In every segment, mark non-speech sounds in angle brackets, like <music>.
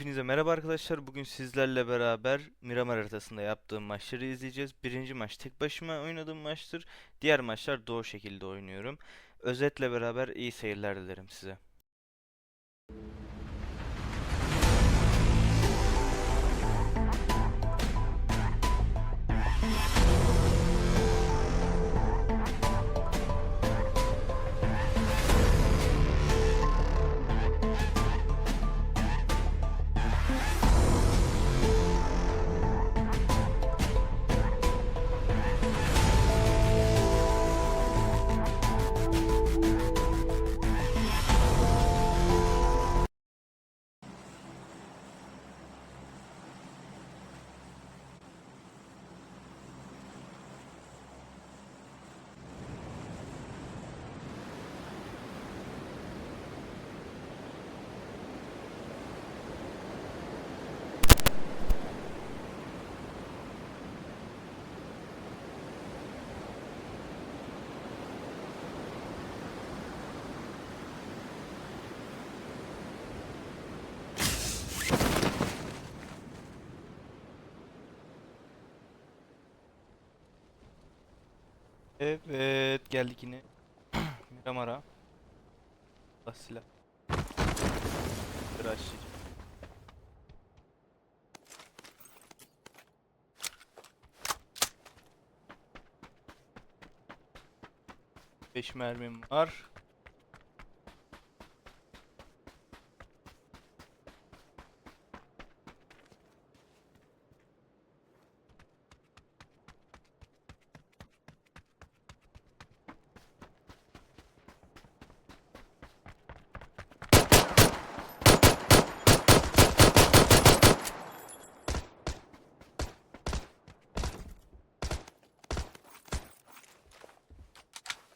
Hepinize merhaba arkadaşlar. Bugün sizlerle beraber Miramar haritasında yaptığım maçları izleyeceğiz. Birinci maç tek başıma oynadığım maçtır. Diğer maçlar doğu şekilde oynuyorum. Özetle beraber iyi seyirler dilerim size. Evet geldik yine <clears throat> Miramar'a. Allah silah. Rushlayacağım. Beş mermim var.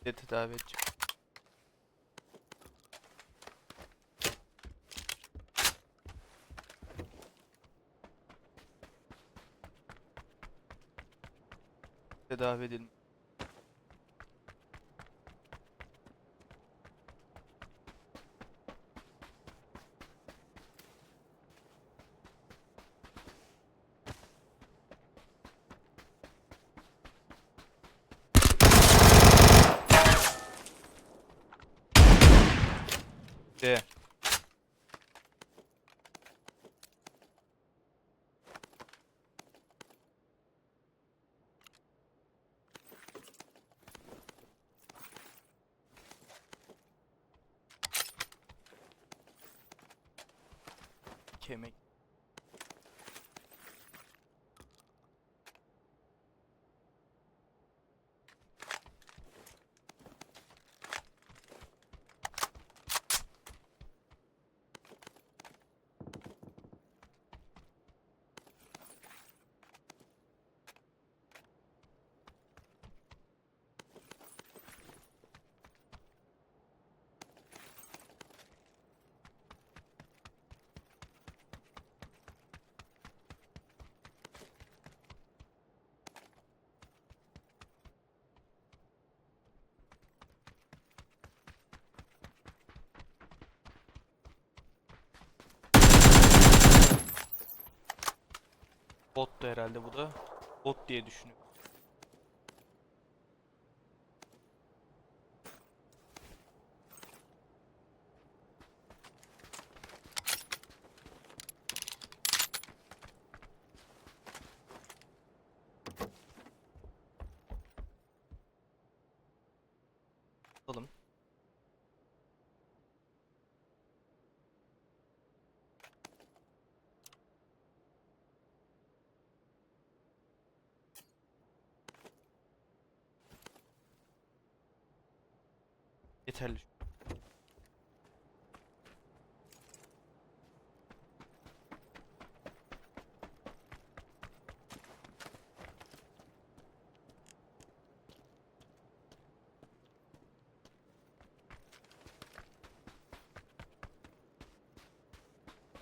De tedavi edeceğim. Tedavi edilmiş. Yeah. Bottu herhalde bu da. Bot diye düşünüyorum.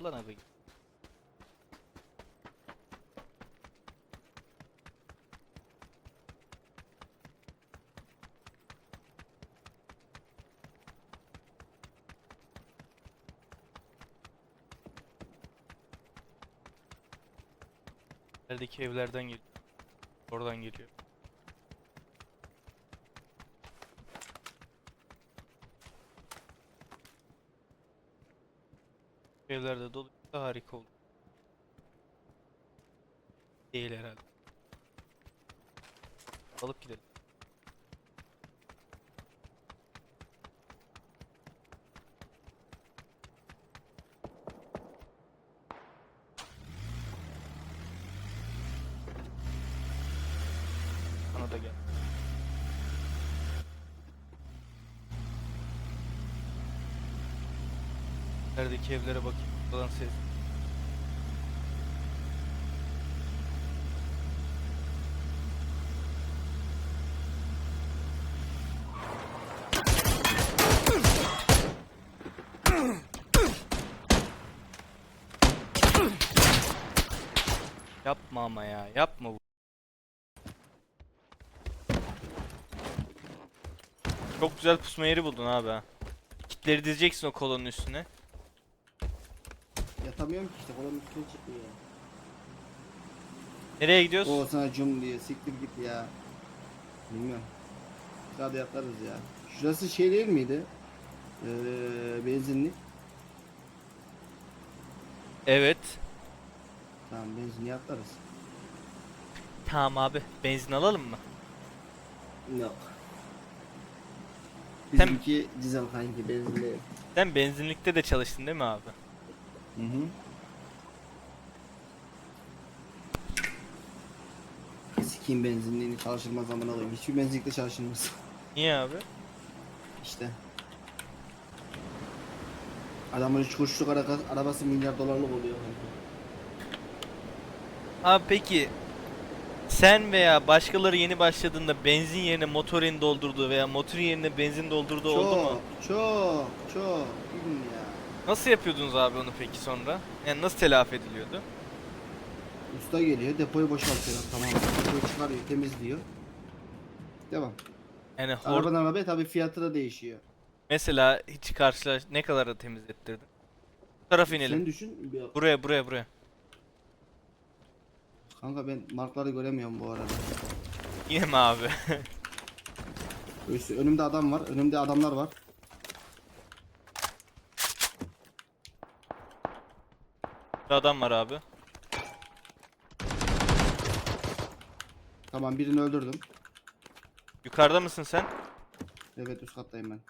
Ulan abi. Neredeki evlerden geliyor. Oradan geliyor. Evlerde dolu harika olur. Değil herhalde. Alıp gidelim. Bana da gel. Evlere bakayım. Buradan ses. Yapma ama ya, yapma bu. Çok güzel pusma yeri buldun abi. Kitleri dizeceksin o kolonun üstüne. Yatamıyorum ki işte kolum üstüne çıkıyor ya. Nereye gidiyoruz? O sana cum diye siktir git ya. Bilmiyorum. Hadi yatarız ya. Şurası şey değil miydi? Ee, benzinlik. Evet. Tamam benzinliğe atlarız. Tamam abi. Benzin alalım mı? Yok. Tem- Bizimki dizel kanki benzinli. Sen benzinlikte de çalıştın değil mi abi? Hı hı. Sikiyim benzinliğini çalışılmaz zaman alayım. Hiçbir benzinlikte çalışılmaz. Niye abi? İşte. Adamın üç kuruşluk araba, arabası milyar dolarlık oluyor. Abi peki sen veya başkaları yeni başladığında benzin yerine motorin doldurduğu veya motor yerine benzin doldurduğu oldu mu? Çok, çok, çok. Bilmiyorum ya. Nasıl yapıyordunuz abi onu peki sonra? Yani nasıl telafi ediliyordu? Usta geliyor, depoyu boşaltıyor. Tamam. Depoyu çıkarıyor, temizliyor. Devam. Yani hor- Arabadan arabaya tabii fiyatı da değişiyor. mesela hiç karşılaş ne kadar da temizlettirdin? Bu tarafa inelim. Sen düşün. bir- Buraya buraya buraya. Kanka ben markları göremiyorum bu arada. Yine mi abi? <laughs> Üstü- Önümde adam var, önümde adamlar var. Bir adam var abi. Tamam birini öldürdüm. Yukarıda mısın sen? Evet üst kattayım ben.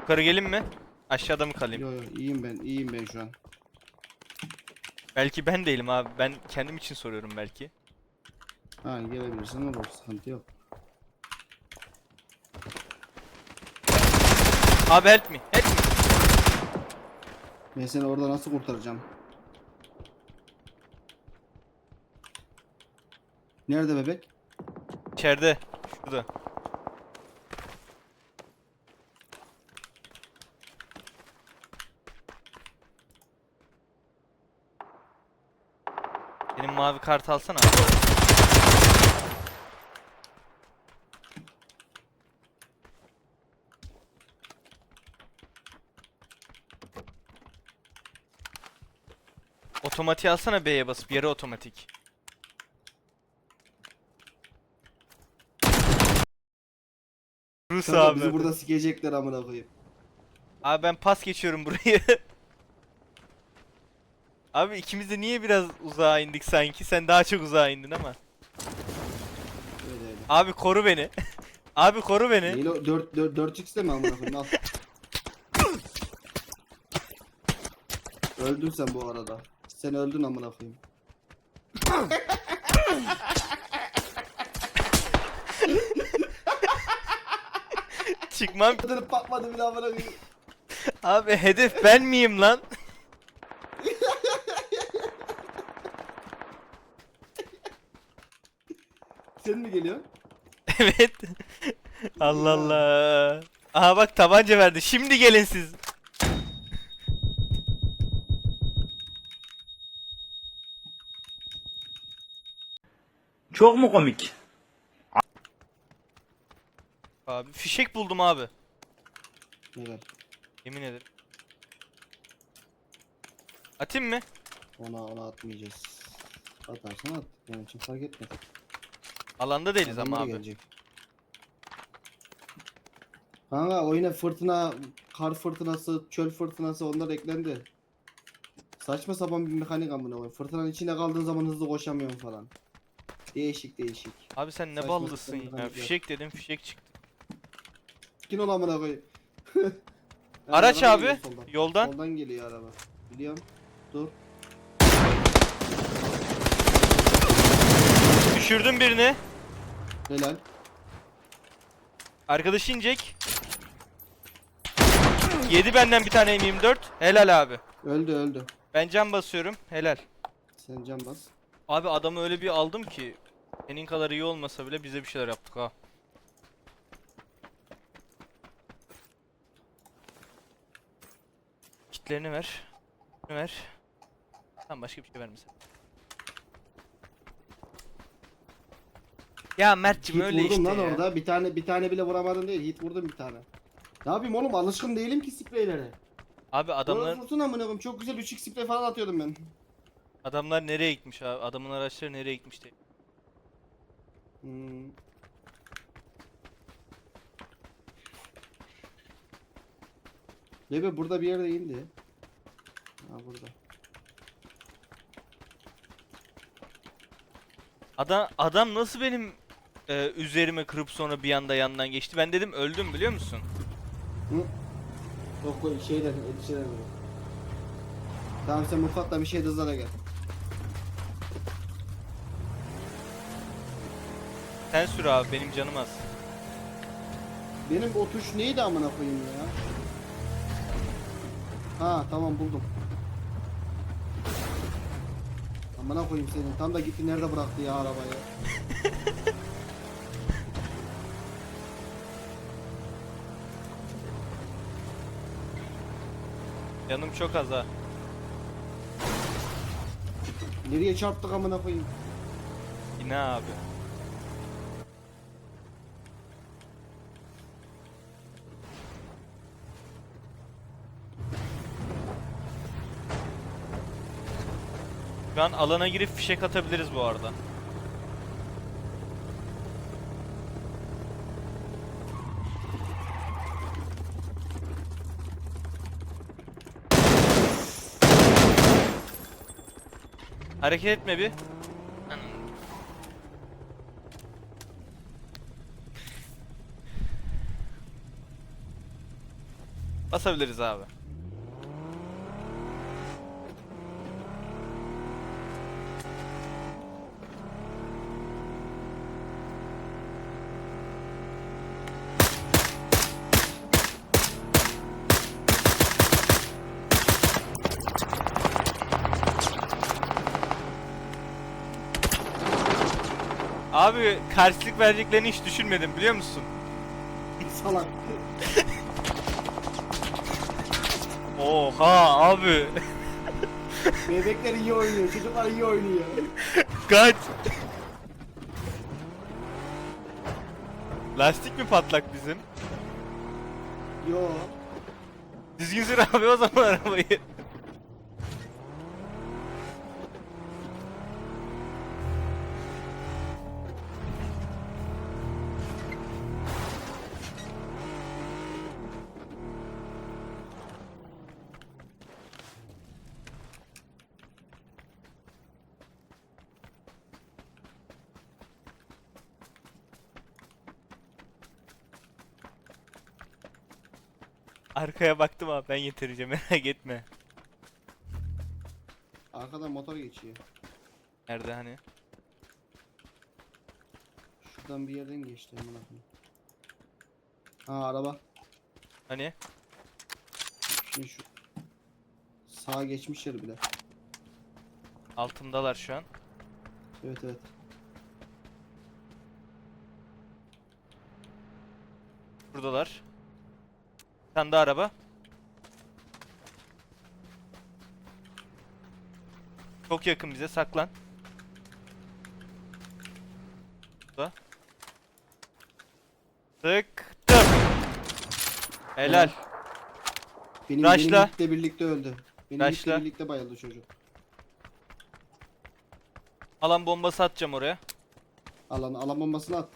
Yukarı gelin mi? Aşağıda mı kalayım? Yo yo iyiyim ben, iyiyim ben şu an. Belki ben değilim abi. Ben kendim için soruyorum belki. Ha gelebilirsin olur, sıkıntı yok. Abi help me. Help. Ben seni orada nasıl kurtaracağım? Nerede bebek? İçeride. Şurada. Benim mavi kart alsana. Otomatik alsana B'ye basıp yarı otomatik. Rus Kanka abi. bizi burada sikecekler amına koyayım. Abi ben pas geçiyorum burayı. <laughs> Abi ikimiz de niye biraz uzağa indik sanki? Sen daha çok uzağa indin ama. Öyle öyle. Abi koru beni. <laughs> Abi koru beni. O 4 4 4x de mi amına koyayım al. <laughs> Öldün sen bu arada. Sen öldün amına koyayım. Çıkmam. Dönüp bakmadı bile amına koyayım. Abi hedef ben miyim lan? Sen mi geliyorsun? evet. Allah Allah. Aha bak tabanca verdi. Şimdi gelin siz. Çok mu komik? Abi fişek buldum abi. Evet. Yemin ederim. Atayım mı? Ona ona atmayacağız. Atarsan at. Benim için fark etmez. Alanda değiliz ama Adamlar abi. gelecek. Kanka oyuna fırtına, kar fırtınası, çöl fırtınası onlar eklendi. Saçma sapan bir mekanik amına koyayım. Fırtınanın içinde kaldığın zaman hızlı koşamıyorsun falan. Değişik değişik. Abi sen ne Saçma ballısın sapan ya. mekanikler. Fişek dedim fişek çıktı. Kim ol amına koyayım? <laughs> <laughs> Araç araba abi geliyor soldan. yoldan. Soldan geliyor araba. Biliyorum. Dur. Düşürdüm birini. Helal. Arkadaşı inecek. Yedi benden bir tane M24. Helal abi. Öldü öldü. Ben cam basıyorum. Helal. Sen can bas. Abi adamı öyle bir aldım ki senin kadar iyi olmasa bile bize bir şeyler yaptık ha. Kitlerini ver. Ver. Tamam başka bir şey vermesin. Ya Mert'cim Hit öyle vurdum işte lan ya. orada. Bir tane bir tane bile vuramadın değil. Hit vurdum bir tane. Ne yapayım oğlum alışkın değilim ki spreylere. Abi Adamlar... adamlar Vursun amına koyayım. Çok güzel 3x sprey falan atıyordum ben. Adamlar nereye gitmiş abi? Adamın araçları nereye gitmiş diye. Hmm. Bebe burada bir yerde indi. Ha burada. Adam adam nasıl benim e, üzerime kırıp sonra bir anda yandan geçti? Ben dedim öldüm biliyor musun? Yok o şeyden, böyle. Tamam sen mutfakta bir şey hızlara gel. Sen sür abi benim canım az. Benim o tuş neydi amına koyayım ya? Ha tamam buldum. Amına koyayım senin. Tam da gitti nerede bıraktı ya arabayı? <laughs> Canım çok az ha. Nereye çarptık amına koyayım? Yine abi. Şu an alana girip fişek atabiliriz bu arada. Hareket etme bir. Basabiliriz abi. Karşılık vereceklerini hiç düşünmedim biliyor musun? Salak. Oha abi. Bebekler iyi oynuyor, çocuklar iyi oynuyor. Kaç. Lastik mi patlak bizim? Yo. Düzgün sür abi o zaman arabayı. Arkaya baktım abi ben yeterince merak etme. Arkadan motor geçiyor. Nerede hani? Şuradan bir yerden geçti amına koyayım. Ha araba. Hani? Şimdi şu. Sağa geçmişler bile. Altımdalar şu an. Evet evet. Buradalar. Tane daha araba. Çok yakın bize saklan. Burada. Sıktım. Helal. Benim, Raşla. benim birlikte birlikte öldü. Benim Raşla. birlikte birlikte bayıldı çocuk. Alan bombası atacağım oraya. Alan, alan bombasını at.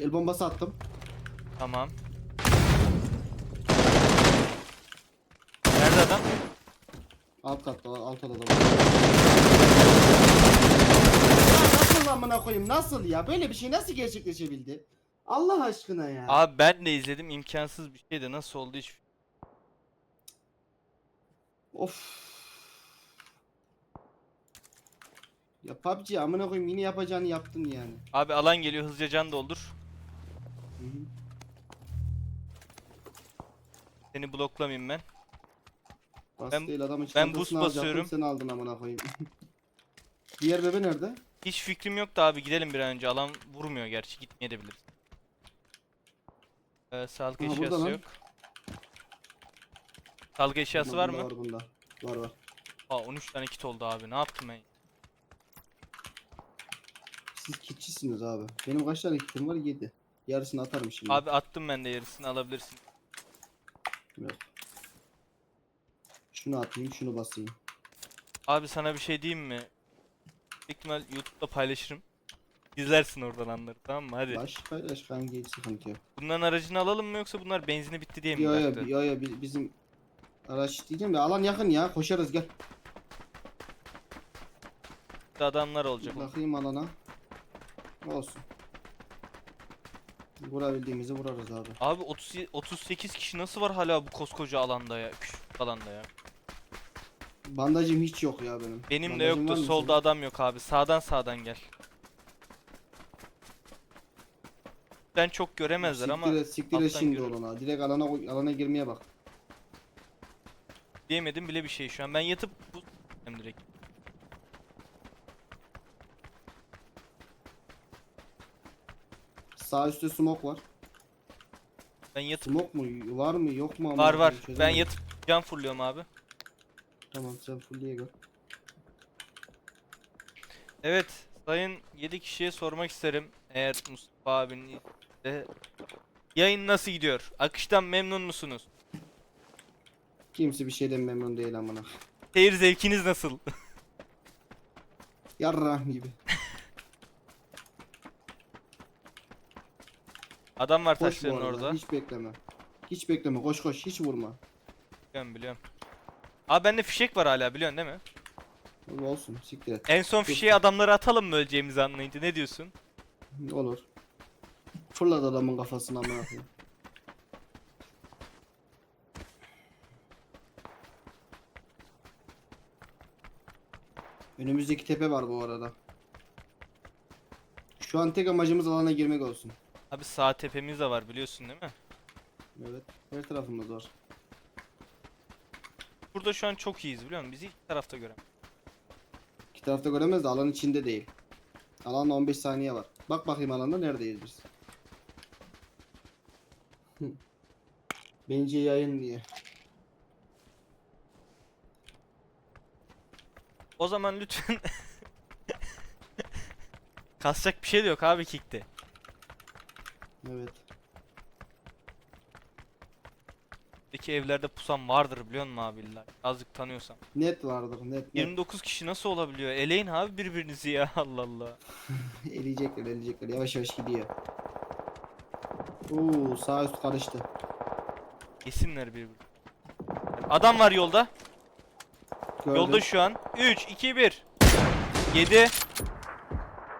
El bombası attım. Tamam. Nerede adam? Alt katta, alt odada. nasıl amına koyayım? Nasıl ya? Böyle bir şey nasıl gerçekleşebildi? Allah aşkına ya. Abi ben de izledim imkansız bir şey de nasıl oldu hiç. Of. Ya PUBG amına koyayım yine yapacağını yaptın yani. Abi alan geliyor hızlıca can doldur. Seni bloklamayayım ben. Bas Ben- değil adamın ben çantasını boost alacaktım, basıyorum. Sen aldın amına koyayım. <laughs> Diğer bebe nerede? Hiç fikrim yoktu abi gidelim bir an önce. Alan vurmuyor gerçi gitmeyebiliriz. Ee, sağlık Aha, burada eşyası lan. yok. Sağlık eşyası Bunda- var bunda mı? Var bunda. Var var. Aa 13 tane kit oldu abi. Ne yaptım ben? Siz kitçisiniz abi. Benim kaç tane kitim var? 7. Yarısını atarım şimdi. Abi attım ben de yarısını alabilirsin. Yok. Şunu atayım, şunu basayım. Abi sana bir şey diyeyim mi? İhtimal YouTube'da paylaşırım. İzlersin oradan anları tamam mı? Hadi. Baş paylaş kanka hiç sıkıntı yok. Bunların aracını alalım mı yoksa bunlar benzini bitti diye mi Yo yo bıraktı? yo yo bi- bizim araç diyeceğim de alan yakın ya koşarız gel. Adamlar olacak. Bakayım alana. Olsun. Vurabildiğimizi vurarız abi. Abi 30 38 kişi nasıl var hala bu koskoca alanda ya? Küçük alanda ya. Bandajım hiç yok ya benim. Benim de Bandajın yoktu. var mı Solda adam yok abi. Sağdan sağdan gel. Ben çok göremezler ama Siktir et, siktir et alttan şimdi görürüm. olana. Direkt alana koy- alana girmeye bak. diyemedim bile bir şey şu an. Ben yatıp bu hem direkt. Sağ üstte smoke var. Ben yatıp Smoke mu? Var mı? Yok mu? var var. Ben çözemedim. yatıp can fulluyorum abi. Tamam sen fullliye gör. Evet, sayın 7 kişiye sormak isterim. Eğer Mustafa abinin de yayın nasıl gidiyor? Akıştan memnun musunuz? Kimse bir şeyden memnun değil amına. Seyir zevkiniz nasıl? <laughs> Yarrağım gibi. Adam var Koş bu taşların arada. orada. Hiç bekleme. Hiç bekleme. Koş koş. Hiç vurma. Biliyorum biliyorum. Abi bende fişek var hala biliyorsun değil mi? Olsun. Siktir et. En son fişeği adamlara atalım mı öleceğimizi anlayınca ne diyorsun? Olur. Fırlat adamın kafasına amına koyayım. <laughs> Önümüzdeki tepe var bu arada. Şu an tek amacımız alana girmek olsun. Abi sağ tepemiz de var biliyorsun değil mi? Evet. Her tarafımız var. Burada şu an çok iyiyiz biliyor musun? Bizi iki tarafta gören. İki tarafta göremez de alan içinde değil. Alan 15 saniye var. Bak bakayım alanda neredeyiz biz. <laughs> Bence yayın diye. O zaman lütfen <laughs> Kasacak bir şey de yok abi kickte. Evet. Peki evlerde pusan vardır biliyor musun abi illa? Azıcık tanıyorsam. Net vardır net net. 29 kişi nasıl olabiliyor? Eleyin abi birbirinizi ya <laughs> Allah Allah. <laughs> eleyecekler eleyecekler yavaş yavaş gidiyor. Oo sağ üst karıştı. Yesinler birbirini. Adam var yolda. Gördüm. Yolda şu an. 3 2 1. 7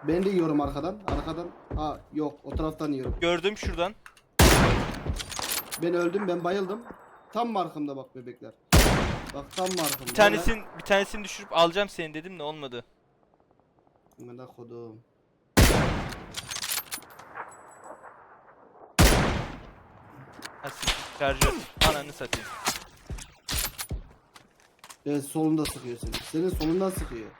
Ben de yiyorum arkadan. Arkadan. Ha yok o taraftan yiyorum. gördüm şuradan. Ben öldüm ben bayıldım. Tam markamda bak bebekler. Bak tam markamda. Bir tanesini bir tanesini düşürüp alacağım seni dedim de olmadı. Amına kodum. Ha siktir, şarjör. Ananı satayım. Evet solunda sıkıyor seni. Senin solundan sıkıyor.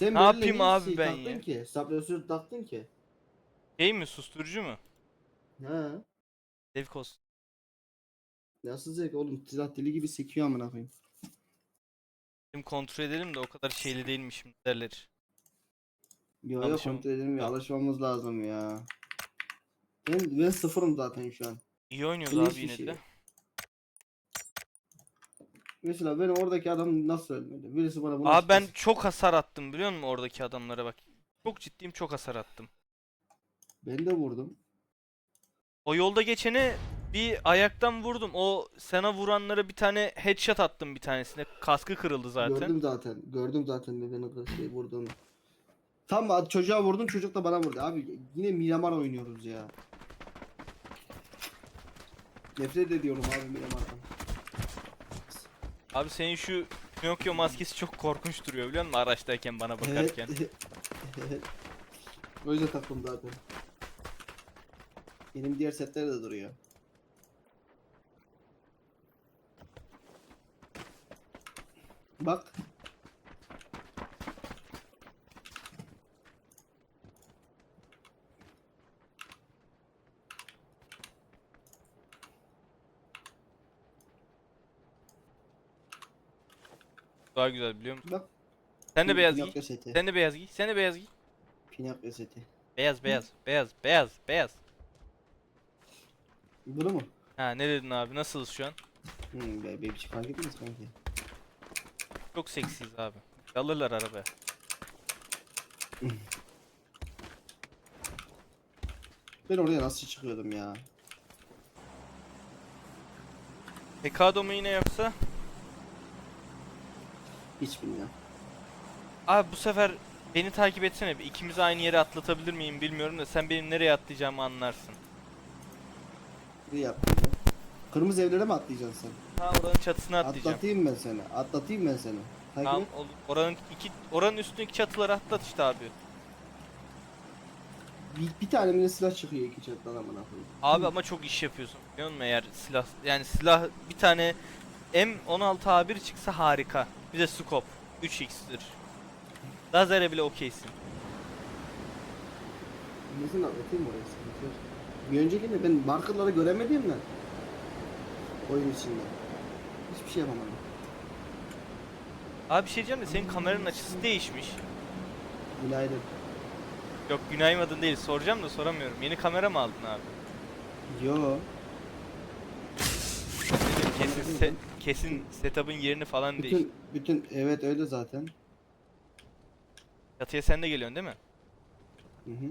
Sen Ne yapayım abi şey ben taktın ya? ki? Sapresör taktın ki. Şey mi susturucu mu? Ha. Zevk olsun. Nasıl zevk oğlum silah dili gibi sekiyor amına koyayım. Şimdi kontrol edelim de o kadar şeyli değilmişim derler. Yo Alışım- kontrol edelim ya Al- alışmamız lazım ya. Ben, ben sıfırım zaten şu an. İyi oynuyoruz abi hiçbir yine şey de. Mesela ben oradaki adam nasıl ölmedi? Birisi bana bunu Abi ben açıklasın. çok hasar attım biliyor musun oradaki adamlara bak. Çok ciddiyim çok hasar attım. Ben de vurdum. O yolda geçeni bir ayaktan vurdum. O sana vuranlara bir tane headshot attım bir tanesine. Kaskı kırıldı zaten. Gördüm zaten. Gördüm zaten nedeni şey vurduğunu. Tam çocuğa vurdum çocuk da bana vurdu. Abi yine Miramar oynuyoruz ya. Nefret ediyorum abi Miramar'dan. Abi senin şu Pinokyo maskesi çok korkunç duruyor biliyor musun araçtayken bana bakarken. <laughs> o yüzden taktım zaten. Benim diğer setler de duruyor. Bak. Daha güzel biliyor musun? Bak. Sen de beyaz giy. Pinokyo seti. Sen de beyaz giy. Sen de beyaz giy. Pinokyo seti. Beyaz beyaz beyaz beyaz beyaz. Bunu mu? Ha ne dedin abi nasılız şu an? Hmm, be, bir şey fark ettiniz kanki. Çok seksiyiz abi. Alırlar arabaya. <laughs> Ben oraya nasıl çıkıyordum ya? Pekado mu yine yoksa? Hiç bilmiyorum. Abi bu sefer beni takip etsene. bir. İkimizi aynı yere atlatabilir miyim bilmiyorum da sen benim nereye atlayacağımı anlarsın. Ne yaptın ya? Kırmızı evlere mi atlayacaksın sen? Ha oranın çatısına atlayacağım. Atlatayım ben seni. Atlatayım ben seni. Takip Tamam et. Oranın iki oranın üstündeki çatıları atlat işte abi. Bir, bir tane bile silah çıkıyor iki çatıdan amına koyayım. Abi ama çok iş yapıyorsun biliyor musun eğer silah yani silah bir tane M16 A1 çıksa harika. Bir de scope 3x'tir. Lazere bile okeysin. Mesela atayım oraya sıkıntı yok. Bir öncekinde ben markerları göremedim lan. Oyun içinde. Hiçbir şey yapamadım. Abi bir şey diyeceğim de senin kameranın açısı değişmiş. Günaydın. Yok günaymadın değil soracağım da soramıyorum. Yeni kamera mı aldın abi? Yo. Kesin se- kesin setup'ın yerini falan değiş. Bütün bütün evet öyle zaten. Çatıya sen de geliyorsun değil mi? Hı hı.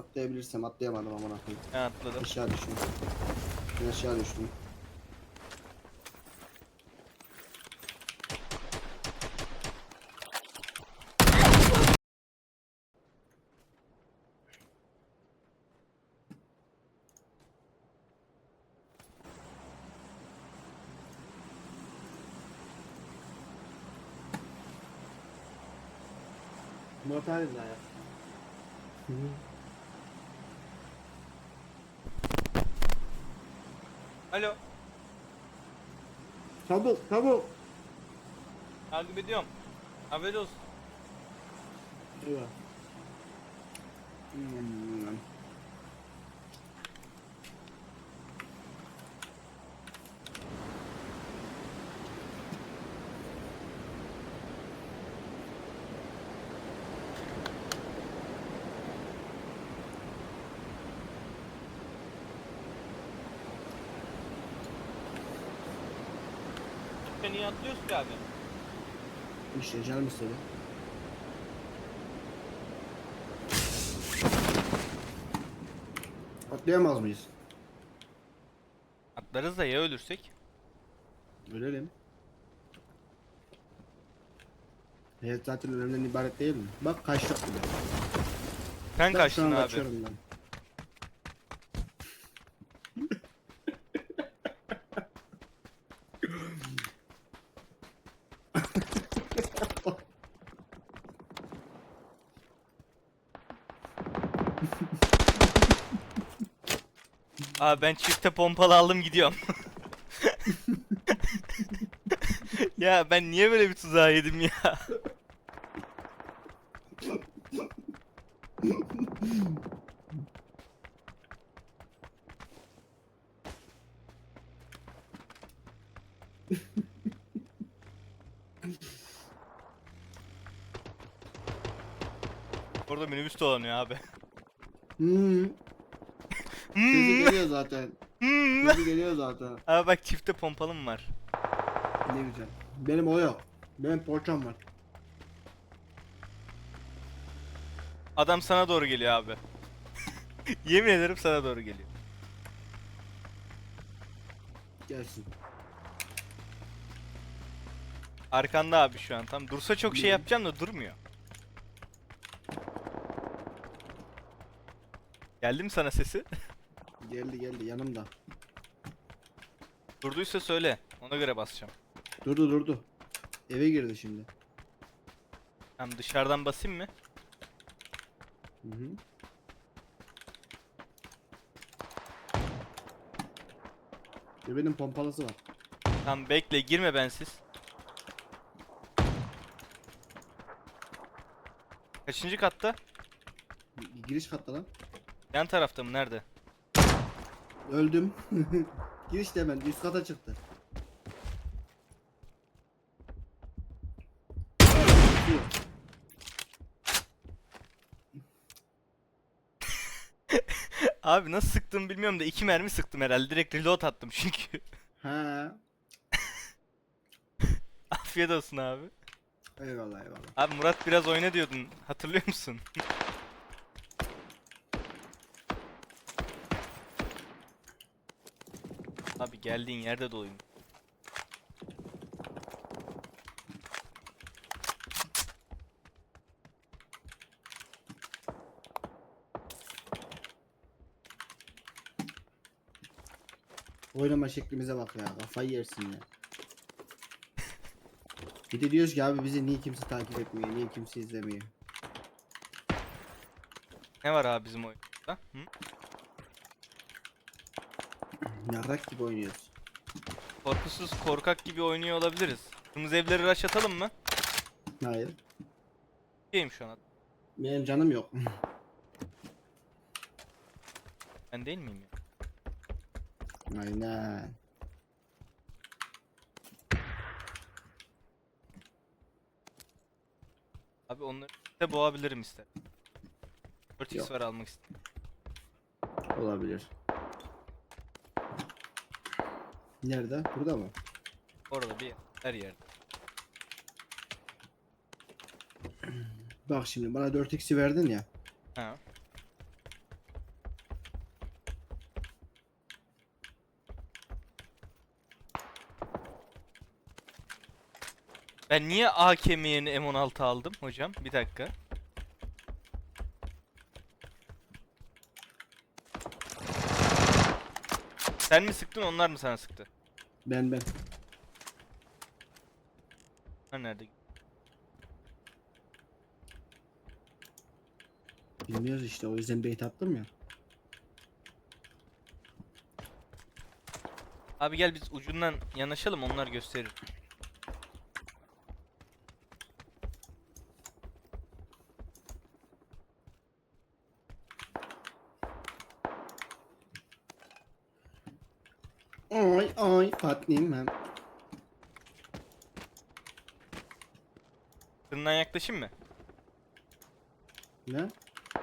Atlayabilirsem atlayamadım amına koyayım. Ben atladım. Aşağı düştüm. Ben aşağı düştüm. Murat abi de ya. Alo. Çabuk çabuk. Takip ediyorum. Haber olsun. Eyvah. Hmm. Sen niye atlıyorsun ki abi? İşte canım istedi. Atlayamaz mıyız? Atlarız da ya ölürsek? Ölelim. Hayat zaten ölümden ibaret değil mi? Bak kaçtık bile. Sen kaçtın abi. kaçıyorum ben. Abi ben çifte pompalı aldım gidiyorum. <laughs> ya ben niye böyle bir tuzağa yedim ya? Orada minibüs dolanıyor abi. Hmm. Sesi geliyor zaten. Hmm. Sesi geliyor zaten. <laughs> Abi bak çifte pompalım var. Ne güzel. Benim o yok. Benim porçam var. Adam sana doğru geliyor abi. <laughs> Yemin ederim sana doğru geliyor. Gelsin. Arkanda abi şu an tam. Dursa çok şey yapacağım da durmuyor. Geldi mi sana sesi? <laughs> Geldi geldi yanımda. Durduysa söyle. Ona göre basacağım. Durdu durdu. Eve girdi şimdi. Hem dışarıdan basayım mı? Hı hı. Bir benim pompalısı var. Tamam bekle girme bensiz. Kaçıncı katta? Giriş katta lan. Yan tarafta mı? Nerede? Öldüm. <laughs> Girişte hemen üst kata çıktı. <laughs> Abi nasıl sıktığımı bilmiyorum da iki mermi sıktım herhalde. Direkt reload attım çünkü. <laughs> Ha. Afiyet olsun abi. Eyvallah eyvallah. Abi Murat biraz oyna diyordun. Hatırlıyor musun? Geldiğin yerde doluyum. Oynama şeklimize bak ya. Kafayı yersin ya. Bir de diyoruz ki abi bizi niye kimse takip etmiyor, niye kimse izlemiyor. Ne var abi bizim oyunda? Hı? Yarrak gibi oynuyoruz. Korkusuz korkak gibi oynuyor olabiliriz. Kırmızı evleri rush atalım mı? Hayır. Diyeyim şu an. Benim canım yok. <laughs> Ben değil miyim ya? Aynen. Abi onları de boğabilirim ister. 4x Yok. var almak istedim. Olabilir. Nerede? Burada mı? Orada bir her yerde. Bak şimdi bana 4x'i verdin ya. Ha. Ben niye AKM yerine M16 aldım hocam? Bir dakika. Sen mi sıktın onlar mı sana sıktı? Ben ben. Ha nerede? Bilmiyoruz işte o yüzden bait attım ya. Abi gel biz ucundan yanaşalım onlar gösterir. Ay ay ben. Kırından yaklaşayım mı? Ne?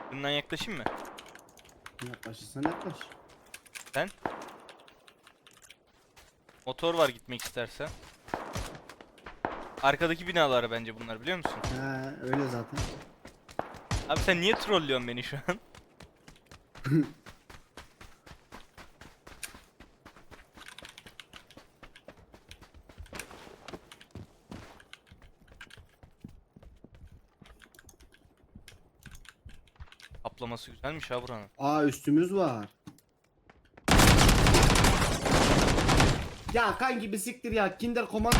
Kırından yaklaşayım mı? Yaklaşırsan yaklaş. Sen? Motor var gitmek istersen. Arkadaki binalar bence bunlar biliyor musun? Ha öyle zaten. Abi sen niye trollüyorsun beni şu an? <laughs> Kaplaması güzelmiş ha buranın. Aa üstümüz var. Ya kan gibi siktir ya. Kinder komando.